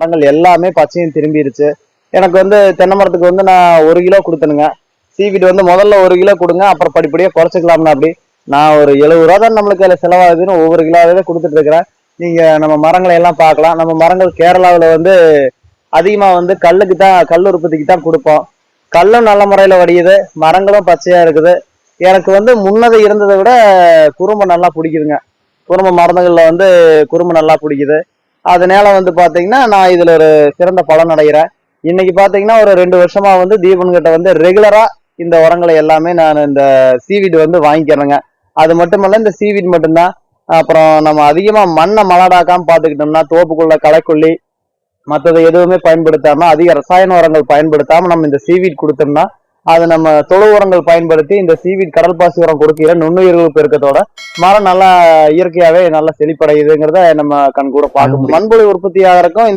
மரங்கள் எல்லாமே பச்சையும் திரும்பிடுச்சு எனக்கு வந்து தென்னை மரத்துக்கு வந்து நான் ஒரு கிலோ கொடுத்தனுங்க. சீவிட் வந்து முதல்ல ஒரு கிலோ கொடுங்க அப்புறம் படிப்படியாக குறைச்சிக்கலாம்னா அப்படி. நான் ஒரு எழுபது ரூபா தான் நம்மளுக்கு அதில் செலவாகுதுன்னு ஒவ்வொரு கிலோவே கொடுத்துட்டு இருக்கிறேன். நீங்கள் நம்ம மரங்களை எல்லாம் பார்க்கலாம். நம்ம மரங்கள் கேரளாவில் வந்து அதிகமாக வந்து கல்லுக்கு தான் கல் உற்பத்திக்கு தான் கொடுப்போம். கல்லும் நல்ல முறையில் வடியுது. மரங்களும் பச்சையாக இருக்குது. எனக்கு வந்து முன்னதை இருந்ததை விட குறும்பு நல்லா பிடிக்குதுங்க. குறும்பு மருந்துகளில் வந்து குறும்பு நல்லா பிடிக்குது. அதனால வந்து பாத்தீங்கன்னா நான் இதுல ஒரு சிறந்த பலன் அடைகிறேன். இன்னைக்கு பாத்தீங்கன்னா ஒரு ரெண்டு வருஷமா வந்து தீபன் கிட்ட வந்து ரெகுலரா இந்த உரங்களை எல்லாமே நான் இந்த சீவிட் வந்து வாங்கிக்கிறேங்க. அது மட்டுமல்ல இந்த சீவிட் மட்டும்தான். அப்புறம் நம்ம அதிகமா மண்ணை மலடாக்காம பாத்துக்கிட்டோம்னா தோப்புக்குள்ள களைக்கொல்லி மற்றது எதுவுமே பயன்படுத்தாம அதிக ரசாயன உரங்கள் பயன்படுத்தாம நம்ம இந்த சீவீட் கொடுத்தோம்னா அது நம்ம தொழு உரங்கள் பயன்படுத்தி இந்த சீவீட் கடல் பாசி உரம் கொடுக்கிற நுண்ணுயிர்கள் பெருக்கத்தோட மரம் நல்லா இயற்கையாவே நல்லா செழிப்படையுதுங்கிறத நம்ம கண் கூட பார்க்க முடியும். மண்புழு உற்பத்தி ஆகிறதுக்கும்